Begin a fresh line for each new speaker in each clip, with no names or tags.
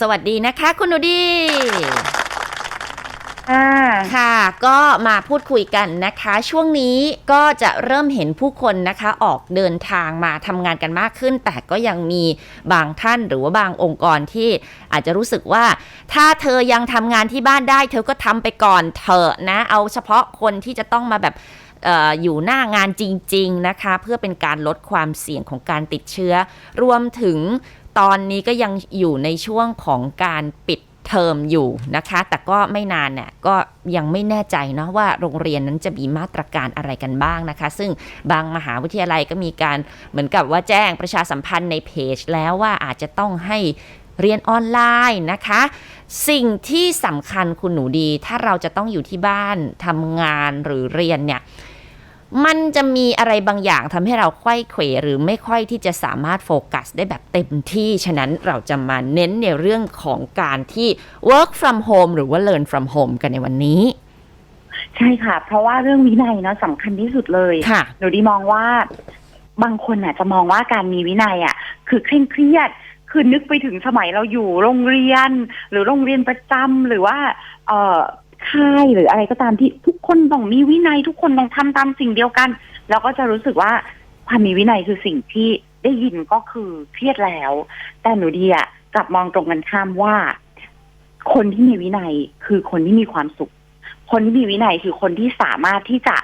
สวัสดีนะคะ คุณหนูดี
อ่า
ค่ะ ก็มาพูดคุยกันนะคะ ช่วงนี้ก็จะเริ่มเห็นผู้คนนะคะออกเดินทางมาทำงานกันมากขึ้น แต่ก็ยังมีบางท่านหรือว่าบางองค์กรที่อาจจะรู้สึกว่า ถ้าเธอยังทำงานที่บ้านได้ เธอก็ทำไปก่อนเถอะนะ เอาเฉพาะคนที่จะต้องมาแบบเอออยู่หน้างานจริง ๆ นะคะ เพื่อเป็นการลดความเสี่ยงของการติดเชื้อ รวมถึง ตอนนี้ก็ยังอยู่ในช่วงของการปิดเทอมอยู่นะคะ แต่ก็ไม่นานเนี่ยก็ยังไม่แน่ใจเนาะว่าโรงเรียนนั้นจะมีมาตรการอะไรกันบ้างนะคะ ซึ่งบางมหาวิทยาลัยก็มีการเหมือนกับว่าแจ้งประชาสัมพันธ์ในเพจ แล้วว่าอาจจะต้องให้เรียนออนไลน์นะคะ สิ่งที่สำคัญคุณหนูดี ถ้าเราจะต้องอยู่ที่บ้านทำงานหรือเรียนเนี่ย มันจะมีอะไรบางอย่างทำให้เราไขว้เขวหรือไม่ค่อยที่จะสามารถโฟกัสได้แบบเต็มที่ ฉะนั้นเราจะมาเน้นในเรื่องของการที่ work from home หรือว่า learn from home กันในวันนี้
ใช่ค่ะ เพราะว่าเรื่องวินัยเนาะสำคัญที่สุดเลย
ค่ะ
หนูดีมองว่าบางคนน่ะจะมองว่าการมีวินัยอะ คือเคร่งเครียดคือนึกไปถึงสมัยเราอยู่โรงเรียน หรือโรงเรียนประจำหรือว่า เอ่อ ค่ายหรืออะไรก็ตามที่ทุกคนต้องมีวินัยทุกคนต้องทำตามสิ่งเดียวกัน เราก็จะรู้สึกว่าความมีวินัยคือสิ่งที่ได้ยินก็คือเครียดแล้ว แต่หนูดีอะกลับมองตรงกันข้ามว่า คนที่มีวินัยคือคนที่มีความสุข คนที่มีวินัยคือคนที่สามารถที่จะ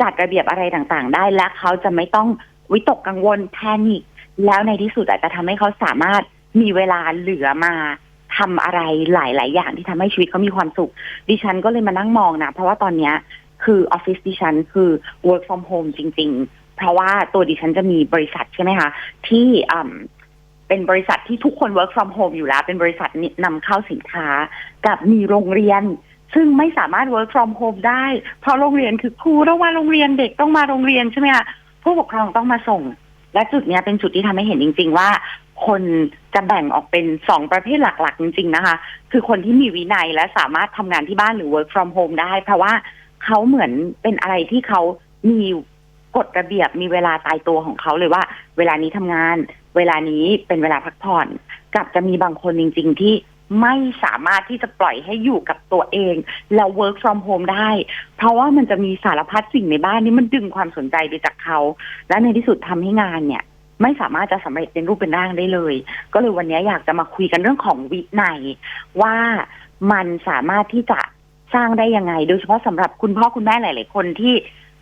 จัดระเบียบอะไรต่างๆ ได้และเขาจะไม่ต้องวิตกกังวลแพนิคแล้วในที่สุดอาจจะทำให้เขาสามารถมีเวลาเหลือมา ทำอะไรหลาย ๆ อย่างที่ทำให้ชีวิตเขามีความสุข ดิฉันก็เลยมานั่งมองนะ เพราะว่าตอนเนี้ยคือออฟฟิศดิฉันคือ work from home จริง ๆ เพราะว่าตัวดิฉันจะมีบริษัทใช่ไหมคะที่อืมเป็นบริษัทที่ทุกคน work from home อยู่แล้ว เป็นบริษัทนำเข้าสินค้า กับมีโรงเรียน ซึ่งไม่สามารถ work from home ได้ เพราะโรงเรียนคือครูต้องมาโรงเรียนเด็กต้องมาโรงเรียนใช่ไหมคะผู้ปกครองต้องมาส่ง และจุดนี้เป็นจุดที่ทำให้เห็นจริง ๆ ว่า คนจะแบ่งออกเป็นสองประเภทหลักๆ จริง ๆ นะคะ คือคนที่มีวินัยและสามารถทำงานที่บ้านหรือ work from home ได้ เพราะว่าเขาเหมือนเป็นอะไรที่เขามีกฎระเบียบมีเวลาตายตัวของเขาเลยว่า เวลานี้ทำงาน เวลานี้เป็นเวลาพักผ่อนกับจะมีบางคนจริง ๆ ที่ไม่สามารถที่จะปล่อยให้อยู่กับตัวเอง แล้ว work from home ได้ เพราะว่ามันจะมีสารพัดสิ่งในบ้านนี้มันดึงความสนใจไปจากเขา และในที่สุดทำให้งานเนี่ย ไม่สามารถจะสำเร็จเป็นรูปเป็นร่างได้เลย ก็เลยวันนี้อยากจะมาคุยกันเรื่องของวินัยว่ามันสามารถที่จะสร้างได้ยังไง โดยเฉพาะสำหรับคุณพ่อคุณแม่หลาย ๆ คนที่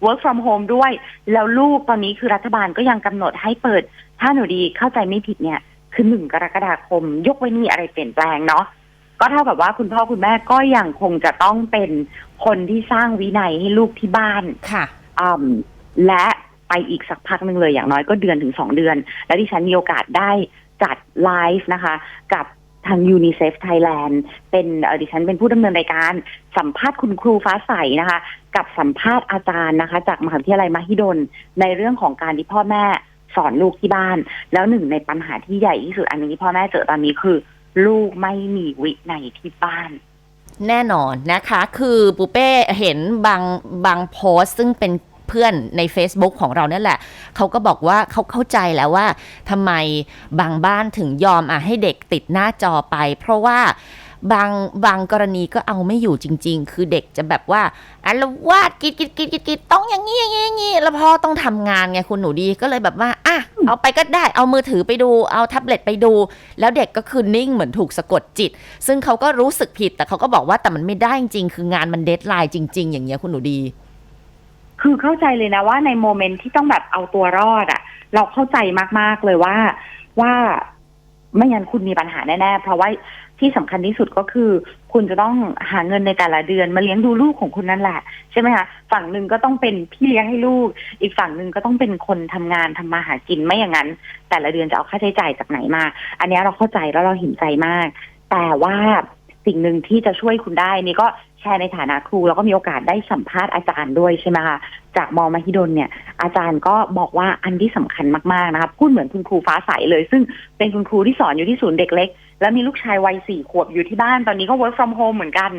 work from home ด้วย แล้วลูกตอนนี้คือรัฐบาลก็ยังกำหนดให้เปิด ถ้าหนูดีเข้าใจไม่ผิดเนี่ย คือหนึ่งกรกฎาคม ยกเว้นมีอะไรเปลี่ยนแปลงเนาะก็เท่ากับว่าคุณพ่อคุณแม่ก็ยังคงจะต้องเป็นคนที่สร้างวินัยให้ลูกที่บ้าน
ค่ะ
อืมและ ไปอีกสักพักหนึ่งเลยอย่างน้อยก็เดือนถึงสองเดือน และที่ฉันมีโอกาสได้จัดไลฟ์นะคะ กับทางยูนิเซฟไทยแลนด์เป็นดิฉันเป็นผู้ดำเนินรายการ สัมภาษณ์คุณครูฟ้าใสนะคะ กับสัมภาษณ์อาจารย์นะคะ จากมหาวิทยาลัยมหิดล ในเรื่องของการที่พ่อแม่สอนลูกที่บ้าน แล้วหนึ่งในปัญหาที่ใหญ่ที่สุดอันนึงที่พ่อแม่เจอตอนนี้คือ ลูกไม่มีวินัยที่บ้าน
แน่นอนนะคะ คือปูเป้เห็นบางบางโพสต์ซึ่งเป็น พื่อนใน Facebook ของเราเนี่ยแหละ เขาก็บอกว่าเขาเข้าใจแล้วว่าทำไมบางบ้านถึงยอมอะให้เด็กติดหน้าจอไป เพราะว่าบางบางกรณีก็เอาไม่อยู่จริง ๆ คือเด็กจะแบบว่าอันละวาดกิดกิดกิดกิดกิดต้องอย่างนี้อย่างนี้อย่างนี้แล้วพ่อต้องทำงานไงคุณหนูดีก็เลยแบบว่าอะเอาไปก็ได้เอามือถือไปดูเอาแท็บเล็ตไปดู แล้วเด็กก็คือนิ่งเหมือนถูกสะกดจิต ซึ่งเขาก็รู้สึกผิดแต่เขาก็บอกว่าแต่มันไม่ได้จริงๆคืองานมันเดทไลน์จริง ๆ อย่างเงี้ยคุณหนูดี
คือเข้าใจเลยนะว่าในโมเมนต์ที่ต้องแบบเอาตัวรอดอะเราเข้าใจมากๆเลยว่าว่าไม่งั้นคุณมีปัญหาแน่ๆ เพราะว่าที่สำคัญที่สุดก็คือ คุณจะต้องหาเงินในแต่ละเดือนมาเลี้ยงดูลูกของคุณนั่นแหละ ใช่ไหมคะฝั่งหนึ่งก็ต้องเป็นพี่เลี้ยงให้ลูก อีกฝั่งหนึ่งก็ต้องเป็นคนทำงานทำมาหากินไม่อย่างนั้น แต่ละเดือนจะเอาค่าใช้จ่ายจากไหนมา อันนี้เราเข้าใจแล้วเราเห็นใจมาก แต่ว่าสิ่งหนึ่งที่จะช่วยคุณได้นี่ก็แชร์ในฐานะครูแล้วก็มีโอกาสได้สัมภาษณ์อาจารย์ด้วยใช่ไหมคะ จากมอมหิดลเนี่ย อาจารย์ก็บอกว่าอันที่สำคัญมากๆนะคะพูดเหมือนคุณครูฟ้าใสเลย ซึ่งเป็นคุณครูที่สอนอยู่ที่ศูนย์เด็กเล็ก แล้วมีลูกชายวัยสี่ขวบอยู่ที่บ้านตอนนี้ก็ work from home เหมือนกัน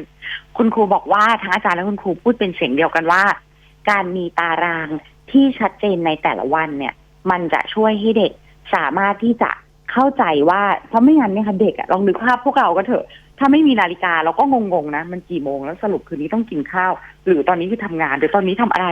คุณครูบอกว่าทั้งอาจารย์และคุณครูพูดเป็นเสียงเดียวกันว่า การมีตารางที่ชัดเจนในแต่ละวันเนี่ย มันจะช่วยให้เด็กสามารถที่จะเข้าใจว่าเพราะไม่งั้นเนี่ยค่ะเด็กอะลองนึกภาพพวกเราก็เถอะ ถ้าไม่มีนาฬิกาเราก็งงๆนะ มันกี่โมงแล้วสรุปคืนนี้ต้องกินข้าว หรือตอนนี้คือทำงานหรือตอนนี้ทำอะไร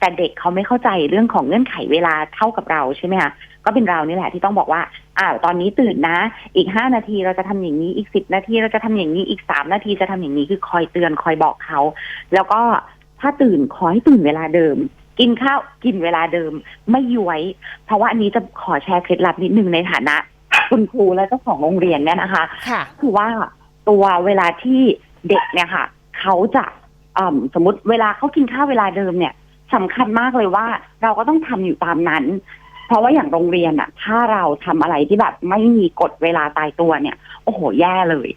แต่เด็กเขาไม่เข้าใจเรื่องของเงื่อนไขเวลาเท่ากับเราใช่ไหมคะก็เป็นเรานี่แหละที่ต้องบอกว่าอ้าวตอนนี้ตื่นนะ อีกห้านาทีเราจะทำอย่างนี้อีกสิบนาทีเราจะทำอย่างนี้อีกสามนาทีจะทำอย่างนี้คือคอยเตือนคอยบอกเขา แล้วก็ถ้าตื่นขอให้ตื่นเวลาเดิม กินข้าวกินเวลาเดิมไม่ย้วย เพราะว่าอันนี้จะขอแชร์เคล็ดลับนิดนึงในฐานะ คุณครูและเจ้าของโรงเรียนเนี่ยนะคะ
ค่ะ
คือว่า ตัวเวลาที่เด็กเนี่ยค่ะเขาจะสมมติเวลาเขากินข้าวเวลาเดิมเนี่ยสำคัญมากเลยว่าเราก็ต้องทำอยู่ตามนั้น เพราะว่าอย่างโรงเรียนอะถ้าเราทำอะไรที่แบบไม่มีกฎเวลาตายตัวเนี่ย โอ้โหแย่เลย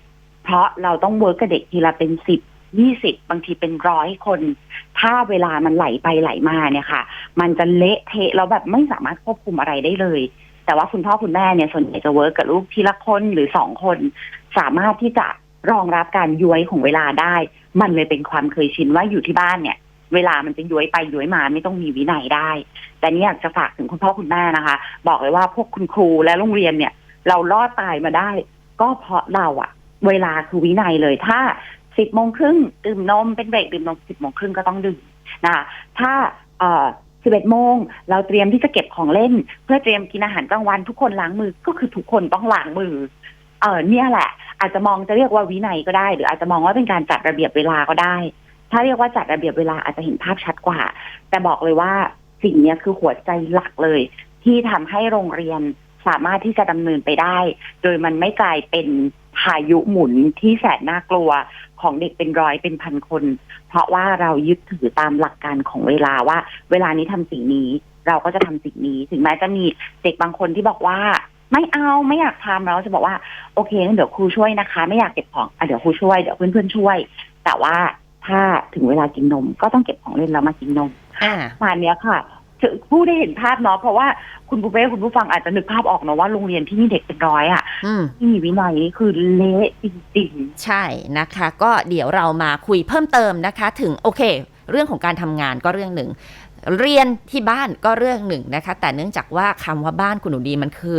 เพราะเราต้องเวิร์กกับเด็กทีละเป็นสิบยี่สิบบางทีเป็นร้อยคน ถ้าเวลามันไหลไปไหลมาเนี่ยค่ะ มันจะเละเทะแล้วแบบไม่สามารถควบคุมอะไรได้เลย แต่ว่าคุณพ่อคุณแม่เนี่ยส่วนใหญ่จะเวิร์กกับลูกทีละคนหรือสองคน สามารถที่จะรองรับการย้วยของเวลาได้ มันเลยเป็นความเคยชินว่าอยู่ที่บ้านเนี่ย เวลามันจะย้วยไปย้วยมาไม่ต้องมีวินัยได้ แต่นี่อยากจะฝากถึงคุณพ่อคุณแม่นะคะ บอกเลยว่าพวกคุณครูและโรงเรียนเนี่ย เรารอดตายมาได้ ก็เพราะเราอะเวลาคือวินัยเลยถ้าสิบโมงครึ่งดื่มนมเป็นเบรกดื่มนมสิบโมงครึ่งก็ต้องดื่มนะคะถ้า เอ่อสิบเอ็ดโมงเราเตรียมที่จะเก็บของเล่น เพื่อเตรียมกินอาหารกลางวันทุกคนล้างมือก็คือทุกคนต้องล้างมือ เออเนี่ยแหละ อาจจะมองจะเรียกว่าวินัยก็ได้ หรืออาจจะมองว่าเป็นการจัดระเบียบเวลาก็ได้ ถ้าเรียกว่าจัดระเบียบเวลาอาจจะเห็นภาพชัดกว่า แต่บอกเลยว่าสิ่งนี้คือหัวใจหลักเลย ที่ทำให้โรงเรียน สามารถที่จะดำเนินไปได้ โดยมันไม่กลายเป็นพายุหมุนที่แสนน่ากลัวของเด็กเป็นร้อยเป็นพันคน เพราะว่าเรายึดถือตามหลักการของเวลาว่า เวลานี้ทำสิ่งนี้ เราก็จะทำสิ่งนี้ ถึงแม้จะมีเด็กบางคนที่บอกว่า ไม่เอาไม่อยากทำเราจะบอกว่าโอเคงั้นเดี๋ยวครูช่วยนะคะ ไม่อยากเก็บของอะเดี๋ยวครูช่วยเดี๋ยวเพื่อนๆช่วย แต่ว่าถ้าถึงเวลากินนมก็ต้องเก็บของเล่นแล้วมากินนม
อ่า
ประมาณเนี้ยค่ะ จะพูดได้เห็นภาพเนาะเพราะว่าคุณผู้เป้คุณผู้ฟังอาจจะนึกภาพออกเนาะว่าโรงเรียนที่มีเด็กเป็นร้อยอะ
อืม
ที่มีวินัยนี่คือเละจริง
ใช่นะคะ ก็เดี๋ยวเรามาคุยเพิ่มเติมนะคะ ถึงโอเค เรื่องของการทำงานก็เรื่องหนึ่งเรียนที่บ้านก็เรื่องหนึ่งนะคะ แต่เนื่องจากว่าคำว่าบ้านคุณหนูดีมันคือ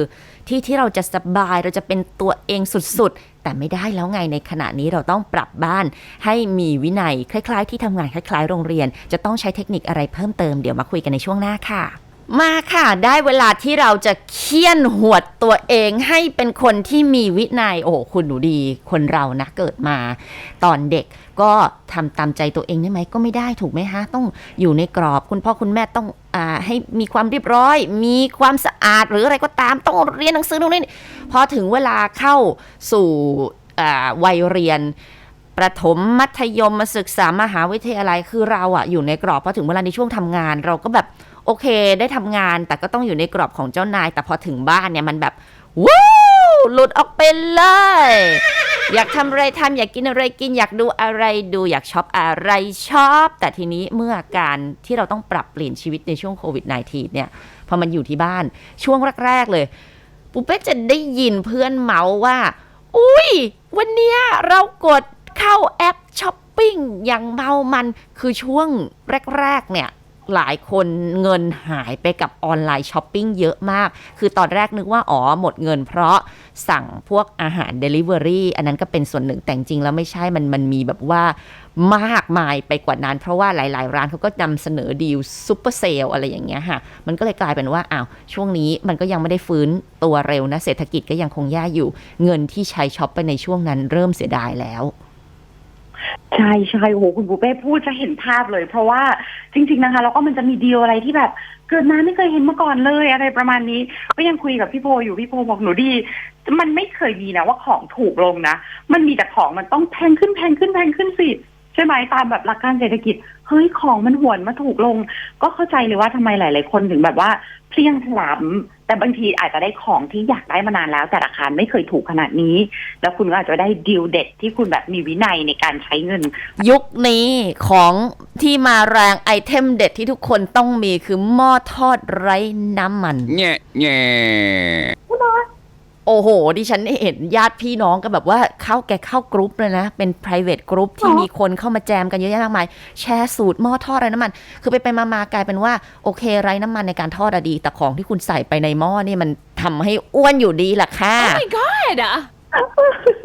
ที่ที่เราจะสบายเราจะเป็นตัวเองสุดๆ แต่ไม่ได้แล้วไงในขณะนี้เราต้องปรับบ้านให้มีวินัยคล้าย ๆ ที่ทำงานคล้าย ๆ โรงเรียน จะต้องใช้เทคนิคอะไรเพิ่มเติมเดี๋ยวมาคุยกันในช่วงหน้าค่ะ มาค่ะ ได้เวลาที่เราจะเคี่ยนหวดตัวเองให้เป็นคนที่มีวินัย โอ้คุณหนูดีคนเรานะเกิดมาตอนเด็กก็ทำตามใจตัวเองได้ไหมก็ไม่ได้ถูกไหมฮะ ต้องอยู่ในกรอบคุณพ่อคุณแม่ต้องอาให้มีความเรียบร้อย มีความสะอาดหรืออะไรก็ตามต้องเรียนหนังสือตรงนี้พอถึงเวลาเข้าสู่วัยเรียนประถมมัธยมมาศึกษามหาวิทยาลัยคือเราอะอยู่ในกรอบพอถึงเวลาในช่วงทำงานเราก็แบบ โอเค ได้ทำงานแต่ก็ต้องอยู่ในกรอบของเจ้านาย แต่พอถึงบ้านเนี่ยมันแบบวู้หลุดออกไปเลย อยากทำอะไรทำอยากกินอะไรกิน อยากดูอะไรดูอยากช็อปอะไรช็อปแต่ทีนี้เมื่อการที่เราต้องปรับเปลี่ยนชีวิตในช่วงโควิด -19 เนี่ยพอมันอยู่ที่บ้านช่วงแรก ๆ เลย ปุ๊เป๊จะได้ยินเพื่อนเมาส์ว่า อุ้ย วันเนี้ยเรากดเข้าแอปช้อปปิ้งอย่างเมามันคือช่วงแรก ๆ เนี่ย หลายคนเงินหายไปกับออนไลน์ช้อปปิ้งเยอะมาก คือตอนแรกนึกว่า อ๋อ หมดเงินเพราะสั่งพวกอาหาร Delivery อันนั้นก็เป็นส่วนหนึ่งแต่จริงแล้วไม่ใช่มันมันมีแบบว่ามากมายไปกว่านั้น เพราะว่าหลาย ๆ ร้านเขาก็นำเสนอดีลซูเปอร์เซลอะไรอย่างเงี้ยค่ะ มันก็เลยกลายเป็นว่าอ้าวช่วงนี้มันก็ยังไม่ได้ฟื้นตัวเร็วนะเศรษฐกิจก็ยังคงแย่อยู่ เงินที่ใช้ช็อปไปในช่วงนั้นเริ่มเสียดายแล้ว
ใช่ใช่โอ้โหคุณปูเป้พูดจะเห็นภาพเลย เพราะว่าจริง ๆนะคะ แล้วก็มันจะมีดีลอะไรที่แบบ เกิดมาไม่เคยเห็นมาก่อนเลยอะไรประมาณนี้ ก็ยังคุยกับพี่โพอยู่พี่โพบอกหนูดี มันไม่เคยมีนะว่าของถูกลงนะ มันมีแต่ของมันต้องแพงขึ้นแพงขึ้นแพงขึ้นสิ ใช่ไหมตามแบบหลักการเศรษฐกิจเฮ้ยของมันหวนมาถูกลง ก็เข้าใจเลยว่าทำไมหลาย ๆ คนถึงแบบว่าเพลียงพล้ำแต่บางทีอาจจะได้ของที่อยากได้มานานแล้ว แต่ราคาไม่เคยถูกขนาดนี้ แล้วคุณก็อาจจะได้ดีลเด็ดที่คุณแบบมีวินัยในการใช้เงิน
ยุคนี้ของที่มาแรงไอเทมเด็ดที่ทุกคนต้องมีคือหม้อทอดไร้น้ำมัน
Nhẹ nhẹ.
โอ้โห ดิฉันเห็นญาติพี่น้องก็แบบว่าเข้าแกเข้ากรุ๊ปเลยนะ เป็น private group ที่
อ๋อ
มีคนเข้ามาแจมกันเยอะแยะมากมาย แชร์สูตรหม้อทอดไร้น้ำมัน คือไปไปมามากลายเป็นว่า โอเคไร้น้ำมันในการทอดอะดี แต่ของที่คุณใส่ไปในหม้อนี่มันทำให้อ้วนอยู่ดีล่ะค่ะ
Oh my god อะ
จ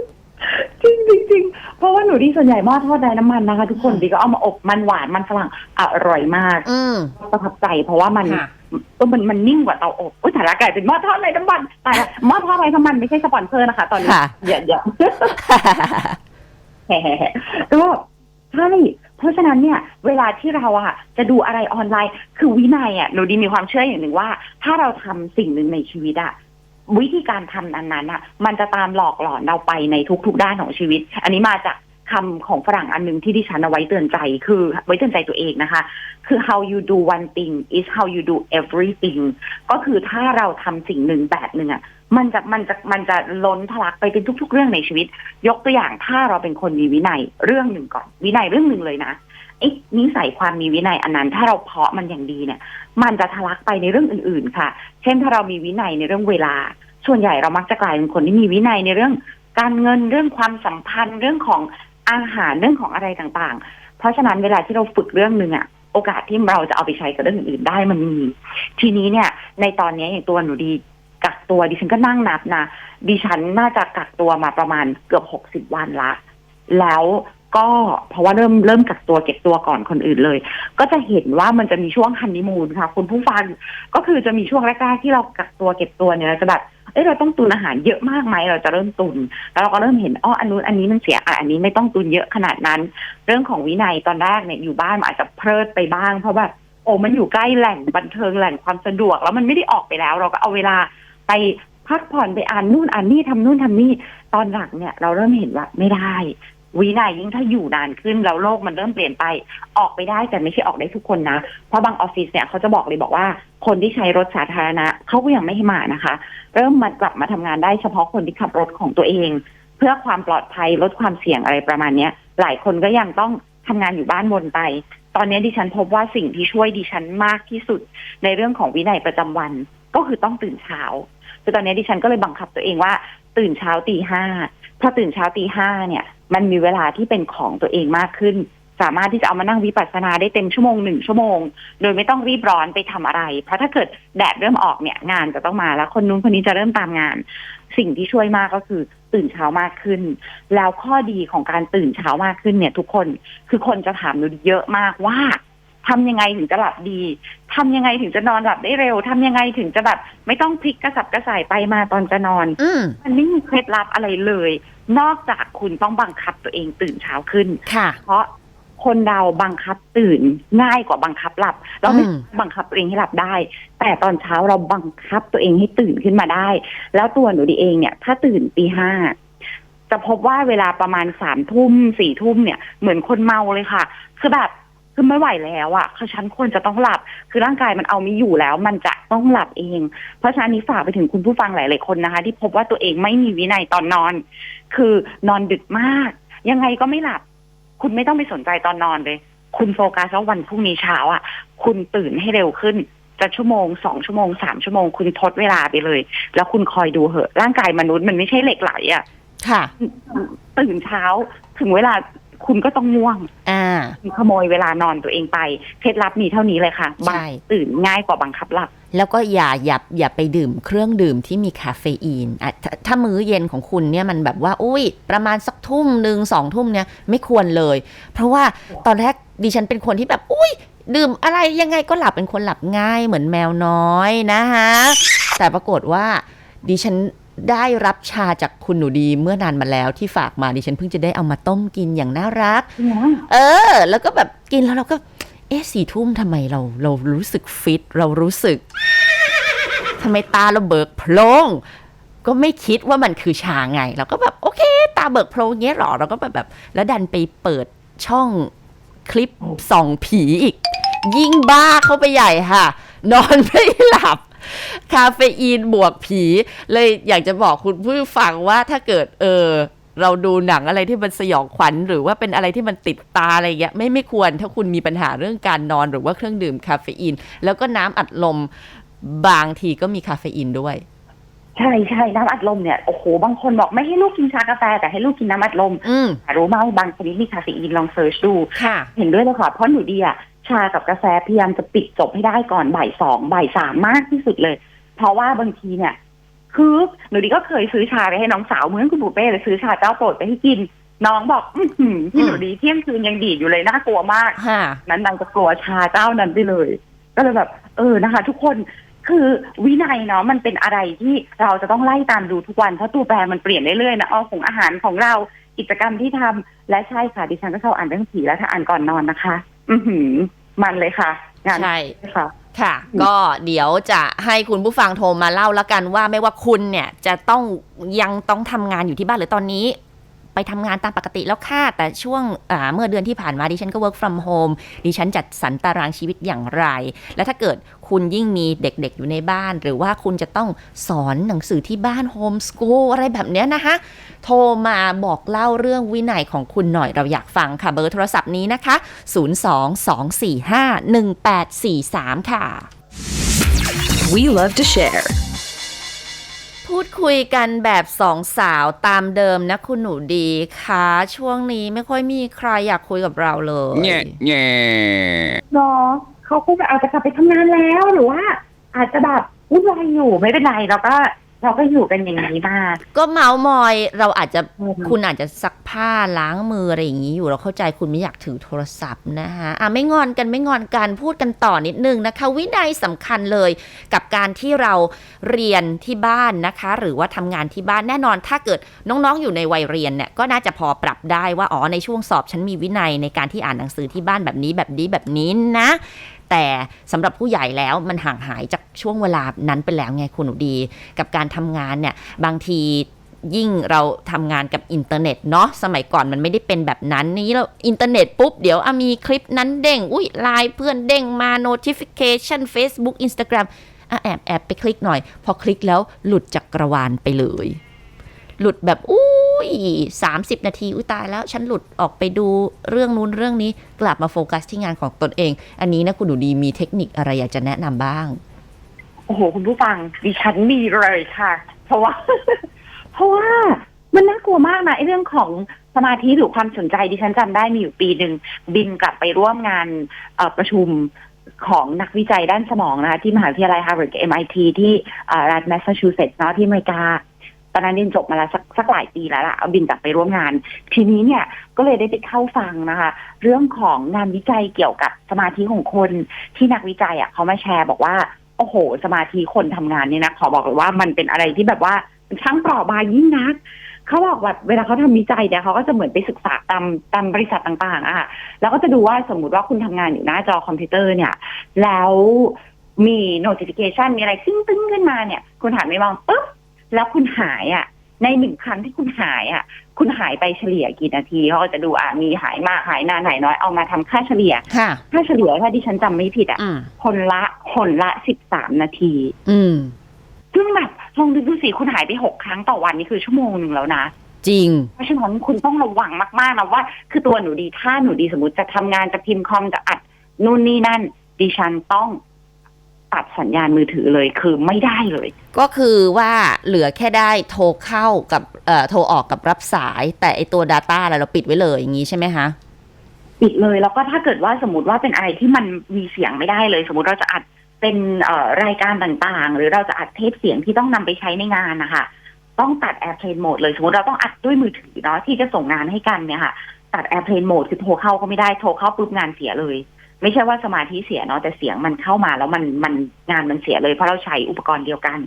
ริงจริงจริงเพราะว่าหนูดีส่วนใหญ่หม้อทอดไร้น้ำมันนะคะ ทุกคนดีก็เอามาอบมันหวานมันฝรั่งอร่อยมาก
อืม
ประทับใจเพราะว่ามัน
ค่ะ
เออมันมันนิ่งกว่าเตาอบอุ้ยแต่ละกลายเป็นหม้อทอดไร้น้ำมันแต่หม้อทอดไร้น้ำมันไม่ใช่สปอนเซอร์นะคะ ตอนนี้
ค่ะ
เดี๋ยวเดี๋ยวแฮ่ๆก็ใช่เพราะฉะนั้นเนี่ย เวลาที่เราอะจะดูอะไรออนไลน์ คือวินัยอะหนูดีมีความเชื่ออย่างหนึ่งว่า ถ้าเราทำสิ่งหนึ่งในชีวิตอะ วิธีการทำนั้นๆอะมันจะตามหลอกหลอนเราไปในทุกๆด้านของชีวิต อันนี้มาจากคำของฝรั่งอันหนึงที่ดิฉันเอาไว้เตือนใจคือไว้เตือนใจตัวเองนะคะ คือ how you do one thing is how you do everything ก็คือถ้าเราทำสิ่งหนึ่งแบบหนึ่งอะมันจะมันจะมันจะล้นทะลักไปเป็นทุก ๆ เรื่องในชีวิต ยกตัวอย่างถ้าเราเป็นคนมีวินัยเรื่องหนึ่งก่อน วินัยเรื่องหนึ่งเลยนะ ไอ้นิสัยความมีวินัยอันนั้นถ้าเราเพาะมันอย่างดีเนี่ย มันจะทะลักไปในเรื่องอื่น ๆ ค่ะ เช่นถ้าเรามีวินัยในเรื่องเวลา ส่วนใหญ่เรามักจะกลายเป็นคนที่มีวินัยในเรื่อง การเงินเรื่องความสัมพันธ์เรื่องของอาหารเรื่องของอะไรต่างๆ เพราะฉะนั้นเวลาที่เราฝึกเรื่องหนึ่งอะโอกาสที่เราจะเอาไปใช้กับเรื่องอื่นๆได้มันมี ทีนี้เนี่ย ในตอนนี้อย่างตัวหนูดีกักตัวดิฉันก็นั่งนับนะดิฉันน่าจะกักตัวมาประมาณเกือบหกสิบวันละ แล้ว ก็เพราะว่าเริ่มเริ่มกักตัวเก็บตัวก่อนคนอื่นเลย ก็จะเห็นว่ามันจะมีช่วงฮันนีมูนค่ะ คุณผู้ฟังก็คือจะมีช่วงแรกๆที่เรากักตัวเก็บตัวเนี่ยจะแบบเอ้ยเราต้องตุนอาหารเยอะมากไหมเราจะเริ่มตุน แล้วเราก็เริ่มเห็นอ้ออันนู้นอันนี้มันเสียอะอันนี้ไม่ต้องตุนเยอะขนาดนั้น เรื่องของวินัยตอนแรกเนี่ยอยู่บ้านอาจจะเพลิดไปบ้าง เพราะแบบโอ้มันอยู่ใกล้แหล่งบันเทิงแหล่งความสะดวก แล้วมันไม่ได้ออกไปแล้ว เราก็เอาเวลาไปพักผ่อนไปอ่านนู่นอ่านนี่ทำนู่นทำนี่ตอนหลังเนี่ย เราเริ่มเห็นว่าไม่ได้ วินัยยิ่งถ้าอยู่นานขึ้นแล้วโลกมันเริ่มเปลี่ยนไป ออกไปได้แต่ไม่ใช่ออกได้ทุกคนนะ เพราะบางออฟฟิศเนี่ยเขาจะบอกเลยบอกว่า คนที่ใช้รถสาธารณะเขาก็ยังไม่ให้มานะคะ เริ่มมากลับมาทำงานได้เฉพาะคนที่ขับรถของตัวเอง เพื่อความปลอดภัยลดความเสี่ยงอะไรประมาณเนี้ย หลายคนก็ยังต้องทำงานอยู่บ้านวนไป ตอนนี้ดิฉันพบว่าสิ่งที่ช่วยดิฉันมากที่สุด ในเรื่องของวินัยประจำวัน ก็คือต้องตื่นเช้าคือตอนนี้ดิฉันก็เลยบังคับตัวเองว่า ตื่นเช้าตีห้าพอตื่นเช้าตีห้าเนี่ย มันมีเวลาที่เป็นของตัวเองมากขึ้น สามารถที่จะเอามานั่งวิปัสสนาได้เต็มชั่วโมงหนึ่งชั่วโมง โดยไม่ต้องรีบร้อนไปทำอะไร เพราะถ้าเกิดแดดเริ่มออกเนี่ยงานจะต้องมาแล้วคนนู้นคนนี้จะเริ่มตามงาน สิ่งที่ช่วยมากก็คือตื่นเช้ามากขึ้น แล้วข้อดีของการตื่นเช้ามากขึ้นเนี่ย ทุกคนคือคนจะถามหนูเยอะมากว่า ทำยังไงถึงจะหลับดีทำยังไงถึงจะนอนหลับได้เร็วทำยังไงถึงจะแบบไม่ต้องพลิกกระสับกระส่ายไปมาตอนจะนอน
อืม
มันไม่มีเคล็ดลับอะไรเลย นอกจากคุณต้องบังคับตัวเองตื่นเช้าขึ้น
ค่ะ
เพราะคนเราบังคับตื่นง่ายกว่าบังคับหลับ เราไม่
อืม
บังคับตัวเองให้หลับได้ แต่ตอนเช้าเราบังคับตัวเองให้ตื่นขึ้นมาได้ แล้วตัวหนูดีเองเนี่ย ถ้าตื่นตีห้าจะพบว่าเวลาประมาณสามทุ่มสี่ทุ่มเนี่ยเหมือนคนเมาเลยค่ะ คือแบบ คือไม่ไหวแล้วอะ่ะคือฉันควรจะต้องหลับ คือร่างกายมันเอาไม่อยู่แล้ว มันจะต้องหลับเอง เพราะฉะนั้นนี้ฝากไปถึงคุณผู้ฟังหลาย ๆ คนนะคะ ที่พบว่าตัวเองไม่มีวินัยตอนนอน คือนอนดึกมาก ยังไงก็ไม่หลับ คุณไม่ต้องไปสนใจตอนนอนเลย คุณโฟกัสว่าวันพรุ่งนี้เช้าอะ คุณตื่นให้เร็วขึ้นจะชั่วโมงสองชั่วโมงสามชั่วโมงคุณทดเวลาไปเลย แล้วคุณคอยดูเหอะ ร่างกายมนุษย์มันไม่ใช่เหล็กไหลอะ
ค่ะ
ตื่นเช้าถึงเวลา คุณก็ต้องง่วง
อ่า
คุณขโมยเวลานอนตัวเองไป เคล็ดลับมีเท่านี้เลยค่ะบัง
ใช่
ตื่นง่ายกว่าบังคับหลับ
แล้วก็อย่าอย่าอย่าไปดื่มเครื่องดื่มที่มีคาเฟอีนอะถ้าถ้ามื้อเย็นของคุณเนี่ยมันแบบว่า อุ้ย ประมาณสักทุ่มหนึ่งสองทุ่มเนี่ยไม่ควรเลย เพราะว่าตอนแรกดิฉันเป็นคนที่แบบ อุ้ย ดื่มอะไรยังไงก็หลับเป็นคนหลับง่ายเหมือนแมวน้อยนะคะแต่ปรากฏว่าดิฉัน ได้รับชาจากคุณหนูดีเมื่อนานมาแล้วที่ฝากมาดิฉันเพิ่งจะได้เอามาต้มกินอย่างน่ารัก เออ แล้วก็แบบกินแล้วเราก็ เอ๊ะสี่ทุ่มทำไมเราเรารู้สึกฟิตเรารู้สึกทำไมตาเราเบิกโพลงก็ไม่คิดว่ามันคือชาไง เราก็แบบโอเค ตาเบิกโพลงเงี้ยหรอเราก็แบบแบบ แล้วดันไปเปิดช่องคลิปส่องผีอีก ยิ่งบ้าเข้าไปใหญ่ค่ะ นอนไม่หลับ คาเฟอีนบวกผี เลยอยากจะบอกคุณผู้ฟังว่าถ้าเกิดเออเราดูหนังอะไรที่มันสยองขวัญหรือว่าเป็นอะไรที่มันติดตาอะไรเงี้ยไม่ไม่ควรถ้าคุณมีปัญหาเรื่องการนอนหรือว่าเครื่องดื่มคาเฟอีน แล้วก็น้ำอัดลมบางทีก็มีคาเฟอีนด้วย
ใช่ใช่น้ำอัดลมเนี่ยโอ้โหบางคนบอกไม่ให้ลูกกินชากาแฟแต่ให้ลูกกินน้ำอัดลม
อืม
แต่รู้ไหมบางชนิดมีคาเฟอีนลองเซิร์ชดู
ค่ะ
เห็นด้วยเลยค่ะเพราะหนูดีอะ ชากับกาแฟพยายามจะปิดจบให้ได้ก่อนบ่ายสองบ่ายสามมากที่สุดเลย เพราะว่าบางทีเนี่ย คือหนูดีก็เคยซื้อชาไปให้น้องสาวเหมือนคุณปู่เป้เลยซื้อชาเจ้าโปรดไปให้กิน น้องบอก อื้อหือพี่หนูดีเที่ยงคืนยังดีดอยู่เลยน่ากลัวมาก
ค่ะ
นั้นนางจะกลัวชาเจ้านั้นไปเลย ก็เลยแบบ เออนะคะ ทุกคนคือวินัยเนาะมันเป็นอะไรที่เราจะต้องไล่ตามดูทุกวันเพราะตัวแปรมันเปลี่ยนเรื่อยๆนะเอาของอาหารของเรากิจกรรมที่ทำและใช่ค่ะดิฉันก็ชอบอ่านเรื่องผีแล้วถ้าอ่านก่อนนอนนะคะ อือหือ มันเลยค่ะ งาน
ใช่
ค่ะ
ค่ะ ก็เดี๋ยวจะให้คุณผู้ฟังโทรมาเล่าแล้วกันว่าไม่ว่าคุณเนี่ยจะต้องยังต้องทำงานอยู่ที่บ้านหรือตอนนี้ ไปทำงานตามปกติแล้วค่ะ แต่ช่วงอ่าเมื่อเดือนที่ผ่านมาดิฉันก็ work from home ดิฉันจัดสรรตารางชีวิตอย่างไร และถ้าเกิด คุณยิ่งมีเด็กๆอยู่ในบ้าน หรือว่าคุณจะต้องสอนหนังสือที่บ้านโฮมส o ูลอะไรแบบเนี้ยนะคะ โทรมาบอกเล่าเรื่องวินัยของคุณหน่อยเราอยากฟังค่ะ เบอร์โทรศัพท์นี้นะคะ 022451843 ค่ะ
We love to share.
พูดคุยกันแบบสองสาวตามเดิมนะคุณหนูดีคะช่วงนี้ไม่ค่อยมีใครอยากคุยกับเราเลย
Nhẹ nhẹ
เนาะ เขาคงอาจจะกลับไปทำงานแล้วหรือว่า อาจจะแบบวุ่นวายอยู่ไม่เป็นไรเราก็เราก็อยู่กันอย่างนี้มา
ก็เมาส์มอยเราอาจจะ
อืม
คุณอาจจะซักผ้าล้างมืออะไรอย่างนี้อยู่เราเข้าใจคุณไม่อยากถือโทรศัพท์นะคะอะไม่งอนกันไม่งอนกันพูดกันต่อนิดนึงนะคะ วินัยสำคัญเลยกับการที่เราเรียนที่บ้านนะคะ หรือว่าทำงานที่บ้านแน่นอน ถ้าเกิดน้องๆอยู่ในวัยเรียนเนี่ยก็น่าจะพอปรับได้ว่าอ๋อในช่วงสอบฉันมีวินัยในการที่อ่านหนังสือที่บ้านแบบนี้แบบนี้แบบนี้นะ แต่สำหรับผู้ใหญ่แล้วมันห่างหายจากช่วงเวลานั้นไปแล้วไงคุณหนูดี กับการทำงานเนี่ยบางทียิ่งเราทำงานกับอินเทอร์เน็ตเนาะสมัยก่อนมันไม่ได้เป็นแบบนั้นนี้เราอินเทอร์เน็ตปุ๊บ เดี๋ยวมีคลิปนั้นเด้ง อุ้ยไลน์เพื่อนเด้งมา notification Facebook Instagram อะแอบแอบไปคลิกหน่อย พอคลิกแล้วหลุดจากกระวานไปเลย หลุดแบบอุ้ ย30นาทีอุ้ยตายแล้วฉันหลุดออกไปดูเรื่องนู้นเรื่องนี้กลับมาโฟกัสที่งานของตนเอง อันนี้นะคุณหนูดีมีเทคนิคอะไรอยากจะแนะนำบ้าง
โอ้โห คุณผู้ฟังดิฉันมีเลยค่ะ เพราะว่า เพราะว่ามันน่ากลัวมากนะไอ้เรื่องของสมาธิหรือความสนใจดิฉันจำได้มีอยู่ปีหนึ่งบินกลับไปร่วมงานประชุมของนักวิจัยด้านสมองนะคะที่มหาวิทยาลัยฮาร์วาร์ดกับ MIT ที่รัฐแมสซาชูเซตส์เนาะที่อเมริกา ตอนนั้นเรียนจบมาแล้วสักสักหลายปีแล้วล่ะเอาบินกลับไปร่วมงาน ทีนี้เนี่ยก็เลยได้ไปเข้าฟังนะคะ เรื่องของงานวิจัยเกี่ยวกับสมาธิของคนที่นักวิจัยอะเขามาแชร์บอกว่าโอ้โห สมาธิคนทำงานเนี่ยนะขอบอกเลยว่ามันเป็นอะไรที่แบบว่าช่างเปราะบางยิ่งนักเขาบอกแบบเวลาเขาทำวิจัยเนี่ยเขาก็จะเหมือนไปศึกษาตามตามบริษัทต่างๆอะค่ะแล้วก็จะดูว่าสมมุติว่าคุณทำงานอยู่หน้าจอคอมพิวเตอร์เนี่ย แล้วมี notification มีอะไรตึ้งตึ้งขึ้นมาเนี่ย คุณหันไปมองปุ๊บ แล้วคุณหายอะในหนึ่งครั้งที่คุณหายอะคุณหายไปเฉลี่ยกี่นาทีเขาก็จะดูอะมีหายมากหายนานหายน้อยเอามาทำค่าเฉลี่ย
ค่ะ
ค่าเฉลี่ยถ้าดิฉันจำไม่ผิดอะ
อืม
คนละคนละสิบสามนาที
อืม
ซึ่งแบบลองดูดูสิคุณหายไปหกครั้งต่อวันนี่คือชั่วโมงหนึ่งแล้วนะ
จริง
เพราะฉะนั้นคุณต้องระวังมากๆนะว่า คือตัวหนูดีถ้าหนูดีสมมติจะทำงานจะพิมพ์คอมจะอัดนู่นนี่นั่น ดิฉันต้อง ตัดสัญญาณมือถือเลยคือไม่ได้เลย
ก็คือว่าเหลือแค่ได้โทรเข้ากับเอ่อโทรออกกับรับสาย แต่ไอตัว Data อะไรเราปิดไว้เลยอย่างนี้ใช่ไหมคะ
ปิดเลยแล้วก็ถ้าเกิดว่าสมมติว่าเป็นอะไรที่มันมีเสียงไม่ได้เลย สมมติเราจะอัดเป็นเอ่อรายการต่างๆ หรือเราจะอัดเทปเสียงที่ต้องนำไปใช้ในงานนะคะต้องตัด airplane mode เลย สมมติเราต้องอัดด้วยมือถือเนาะที่จะส่งงานให้กันเนี่ยค่ะ ตัด airplane mode คือโทรเข้าก็ไม่ได้โทรเข้าปุ๊บงานเสียเลย ไม่ใช่ว่าสมาธิเสียเนาะแต่เสียงมันเข้ามาแล้วมันมันงานมันเสียเลยเพราะเราใช้อุปกรณ์เดียวกัน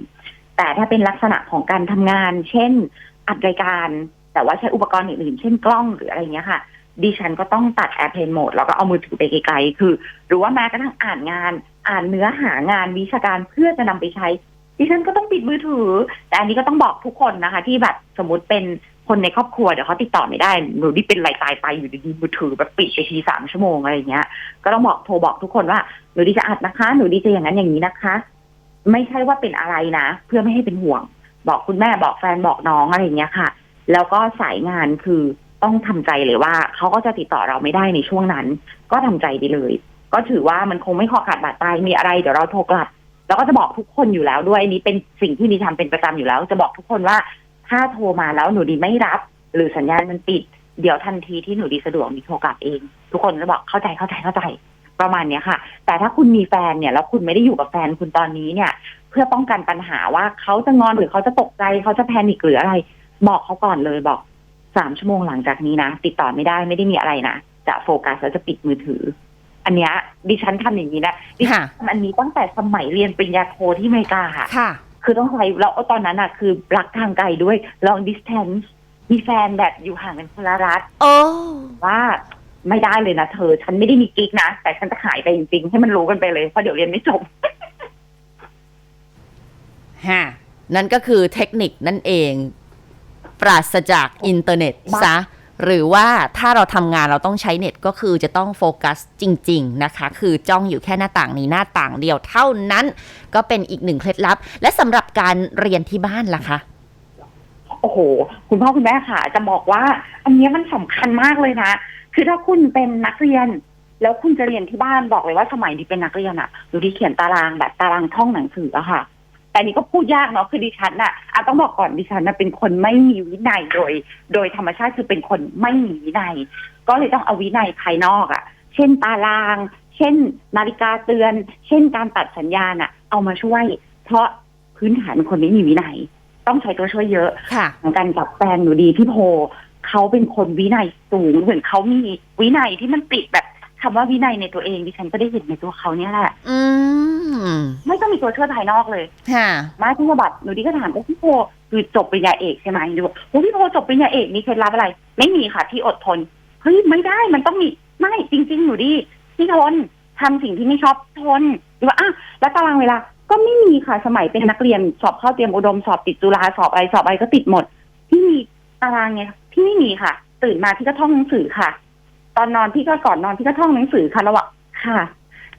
แต่ถ้าเป็นลักษณะของการทำงาน เช่น อัดรายการ แต่ว่าใช้อุปกรณ์อื่นๆ เช่นกล้องหรืออะไรเงี้ยค่ะดิฉันก็ต้องตัด airplane mode แล้วก็เอามือถือไปไกลๆ คือ หรือว่าแม้กระทั่งอ่านงาน อ่านเนื้อหางานวิชาการเพื่อจะนำไปใช้ ดิฉันก็ต้องปิดมือถือ แต่อันนี้ก็ต้องบอกทุกคนนะคะ ที่แบบสมมติเป็น คนในครอบครัวเดี๋ยวเขาติดต่อไม่ได้หนูที่เป็นไรตายไปอยู่ดีๆมือถือแบบปิดไปทีสามชั่วโมงอะไรอย่างเงี้ย ก็ต้องบอกโทรบอกทุกคนว่าหนูดีจะอัดนะคะ หนูดีจะอย่างนั้นอย่างนี้นะคะ ไม่ใช่ว่าเป็นอะไรนะ เพื่อไม่ให้เป็นห่วง บอกคุณแม่บอกแฟนบอกน้องอะไรอย่างเงี้ยค่ะ แล้วก็สายงานคือต้องทำใจเลยว่าเขาก็จะติดต่อเราไม่ได้ในช่วงนั้น ก็ทำใจไปเลย ก็ถือว่ามันคงไม่คอขาดบาดตายมีอะไรเดี๋ยวเราโทรกลับแล้วก็จะบอกทุกคนอยู่แล้วด้วยอันนี้เป็นสิ่งที่มีทำเป็นประจำอยู่แล้ว จะบอกทุกคนว่า ถ้าโทรมาแล้วหนูดีไม่รับ หรือสัญญาณมันปิด เดี๋ยวทันทีที่หนูดีสะดวกมีโทรกลับเอง ทุกคนจะบอกเข้าใจเข้าใจเข้าใจ ประมาณเนี้ยค่ะ แต่ถ้าคุณมีแฟนเนี่ยแล้วคุณไม่ได้อยู่กับแฟนคุณตอนนี้เนี่ย เพื่อป้องกันปัญหาว่าเขาจะงอนหรือเขาจะตกใจเขาจะแพนิคหรืออะไร บอกเขาก่อนเลยบอกสามชั่วโมงหลังจากนี้นะติดต่อไม่ได้ไม่ได้มีอะไรนะจะโฟกัสแล้วจะปิดมือถือ อันเนี้ยดิฉันทำอย่างนี้นะดิฉัน
ค่ะ
ทำอันนี้ตั้งแต่สมัยเรียนปริญญาโทที่อเมริกาค่ะ
ค่ะ
คือต้องใช้แล้วตอนนั้นอะ คือรักทางไกลด้วย long distance มีแฟนแบบอยู่ห่างกันคนละรัฐ
โอ้
ว่าไม่ได้เลยนะเธอ ฉันไม่ได้มีกิ๊กนะ แต่ฉันจะหายไปจริงๆ ให้มันรู้กันไปเลยเพราะเดี๋ยวเรียนไม่จบ
ฮะนั่นก็คือเทคนิคนั่นเอง ปราศจากอินเทอร์เน็ต
บ้า
ซะ หรือว่าถ้าเราทำงานเราต้องใช้เน็ตก็คือจะต้องโฟกัสจริง ๆ นะคะ คือจ้องอยู่แค่หน้าต่างนี้หน้าต่างเดียวเท่านั้น ก็เป็นอีกหนึ่งเคล็ดลับ และสำหรับการเรียนที่บ้านล่ะคะ
โอ้โห คุณพ่อคุณแม่ค่ะ จะบอกว่า อันนี้มันสำคัญมากเลยนะ คือถ้าคุณเป็นนักเรียน แล้วคุณจะเรียนที่บ้านบอกเลยว่าสมัยที่เป็นนักเรียนอะดูที่เขียนตารางแบบตารางท่องหนังสืออะค่ะ แต่อันนี้ก็พูดยากเนาะคือดิฉันน่ะอะต้องบอกก่อนดิฉันน่ะเป็นคนไม่มีวินัยโดย โดยธรรมชาติคือเป็นคนไม่มีวินัย ก็เลยต้องเอาวินัยภายนอกอะเช่นตาราง เช่น นาฬิกาเตือน เช่นการตัดสัญญาณอะเอามาช่วย เพราะพื้นฐานเป็นคนไม่มีวินัย ต้องใช้ตัวช่วยเยอะ
ค่ะ
เหมือนกันกับแฟนหนูดีพี่โพเขาเป็นคนวินัยสูงเหมือนเขามีวินัยที่มันติดแบบ คำว่าวินัยในตัวเองดิฉันก็ได้เห็นในตัวเขาเนี่ยแหละ
อืม
ไม่ต้องมีตัวช่วยภายนอกเลย
ค่ะ
มาที่บัตรหนูดีก็ถามว่าพี่โพคือจบปริญญาเอกใช่ไหมดูว่าโอ้พี่โพจบปริญญาเอกมีเคล็ดลับอะไร ไม่มีค่ะที่อดทนเฮ้ยไม่ได้มันต้องมีไม่จริง ๆ หนูดีที่ทนทำสิ่งที่ไม่ชอบทนดูว่าอะแล้วตารางเวลาก็ไม่มีค่ะสมัยเป็นนักเรียนสอบเข้าเตรียมอุดมสอบติดจุฬาสอบอะไรสอบอะไรก็ติดหมด ที่มีตารางไงพี่ไม่มีค่ะ ตื่นมาพี่ก็ท่องหนังสือค่ะ ตอนนอนพี่ก็ก่อนนอนพี่ก็ท่องหนังสือค่ะแล้วอะค่ะ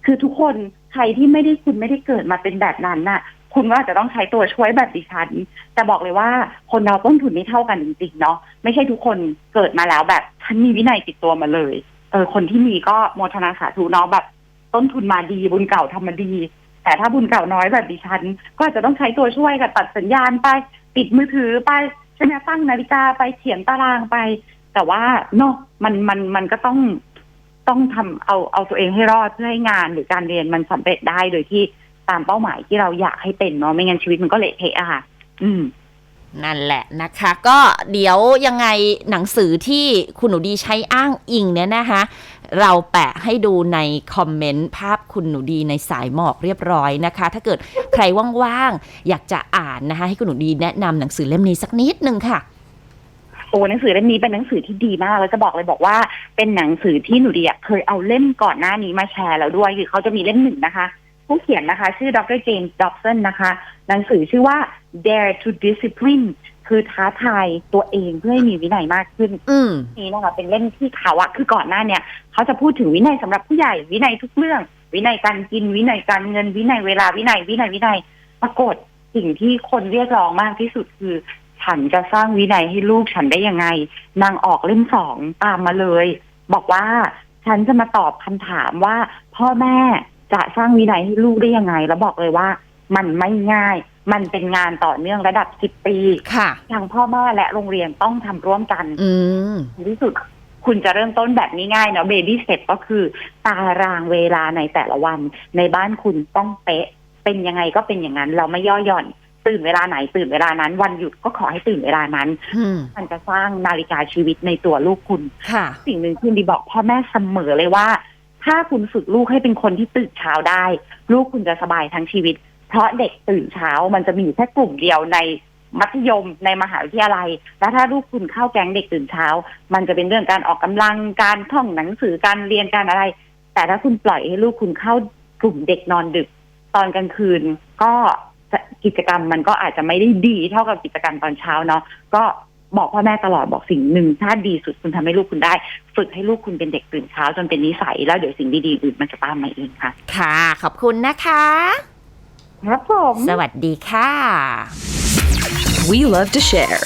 คือทุกคนใครที่ไม่ได้คุณไม่ได้เกิดมาเป็นแบบนั้นน่ะ คุณว่าจะต้องใช้ตัวช่วยแบบดิฉันแต่บอกเลยว่าคนเราต้นทุนไม่เท่ากันจริงๆเนาะไม่ใช่ทุกคนเกิดมาแล้วแบบฉันมีวินัยติดตัวมาเลยเออคนที่มีก็โมทนาสาธุเนาะแบบ ต้นทุนมาดีบุญเก่าทำมาดี แต่ถ้าบุญเก่าน้อยแบบดิฉัน ก็จจะต้องใช้ตัวช่วยกับตัดสัญญาณไปปิดมือถือไปใช่ไหมตั้งนาฬิกาไปเขียนตารางไป แต่ว่าเนาะมันมันมันก็ต้องต้องทำเอาเอาตัวเองให้รอดเพื่อให้งานหรือการเรียนมันสำเร็จได้โดยที่ตามเป้าหมายที่เราอยากให้เป็นเนาะไม่งั้นชีวิตมันก็เละเทะอะค่ะ อืม
นั่นแหละนะคะ ก็เดี๋ยวยังไงหนังสือที่คุณหนูดีใช้อ้างอิงเนี่ยนะคะ เราแปะให้ดูในคอมเมนต์ภาพคุณหนูดีในสายหมอกเรียบร้อยนะคะ ถ้าเกิดใครว่างๆ อยากจะอ่านนะคะ ให้คุณหนูดีแนะนำหนังสือเล่มนี้สักนิดนึงค่ะ
โอ้หนังสือเล่มนี้เป็นหนังสือที่ดีมากแล้วจะบอกเลยบอกว่า เป็นหนังสือที่หนูดีอะเคยเอาเล่มก่อนหน้านี้มาแชร์แล้วด้วยคือเขาจะมีเล่มหนึ่งนะคะ ผู้เขียนนะคะ ชื่อดรเจมส์ด็อกสันนะคะ หนังสือชื่อว่า Dare to Discipline คือท้าทายตัวเองเพื่อให้มีวินัยมากขึ้น
อืม
นี้นะคะเป็นเล่มที่เขาอะคือก่อนหน้าเนี่ยเขาจะพูดถึงวินัยสำหรับผู้ใหญ่วินัยทุกเรื่อง วินัยการกินวินัยการเงินวินัยเวลาวินัยวินัยวินัยปรากฏสิ่งที่คนเรียกร้องมากที่สุดคือ ฉันจะสร้างวินัยให้ลูกฉันได้ยังไง นางออกเล่มสองตามมาเลย บอกว่าฉันจะมาตอบคำถามว่า พ่อแม่จะสร้างวินัยให้ลูกได้ยังไง แล้วบอกเลยว่า มันไม่ง่าย มันเป็นงานต่อเนื่องระดับสิบปี
ค่ะ
ทางพ่อแม่และโรงเรียนต้องทำร่วมกัน
อืม
ในที่สุดคุณจะเริ่มต้นแบบง่ายๆเนาะเบบี้เสร็จก็คือ ตารางเวลาในแต่ละวัน ในบ้านคุณต้องเป๊ะ เป็นยังไงก็เป็นอย่างนั้น เราไม่ย่อหย่อน ตื่นเวลาไหนตื่นเวลานั้น วันหยุดก็ขอให้ตื่นเวลานั้น
อืม
มันจะสร้างนาฬิกาชีวิตในตัวลูกคุณ
ค่ะ
สิ่งหนึ่งที่ดีบอกพ่อแม่เสมอเลยว่า ถ้าคุณฝึกลูกให้เป็นคนที่ตื่นเช้าได้ ลูกคุณจะสบายทั้งชีวิต เพราะเด็กตื่นเช้ามันจะมีอยู่แค่กลุ่มเดียวในมัธยมในมหาวิทยาลัย แล้วถ้าลูกคุณเข้าแก๊งเด็กตื่นเช้า มันจะเป็นเรื่องการออกกำลังการท่องหนังสือการเรียนการอะไร แต่ถ้าคุณปล่อยให้ลูกคุณเข้ากลุ่มเด็กนอนดึก ตอนกลางคืนก็จะ กิจกรรมมันก็อาจจะไม่ได้ดีเท่ากับกิจกรรมตอนเช้าเนาะก็บอกพ่อแม่ตลอดบอกสิ่งหนึ่งถ้าดีสุดคุณทำให้ลูกคุณได้ ฝึกให้ลูกคุณเป็นเด็กตื่นเช้าจนเป็นนิสัยแล้วเดี๋ยวสิ่งดีๆอื่นมันจะตามมาเองค่ะ
ค่ะ ขอบคุณนะคะ
ครับผม
สวัสดีค่ะ
We love to share.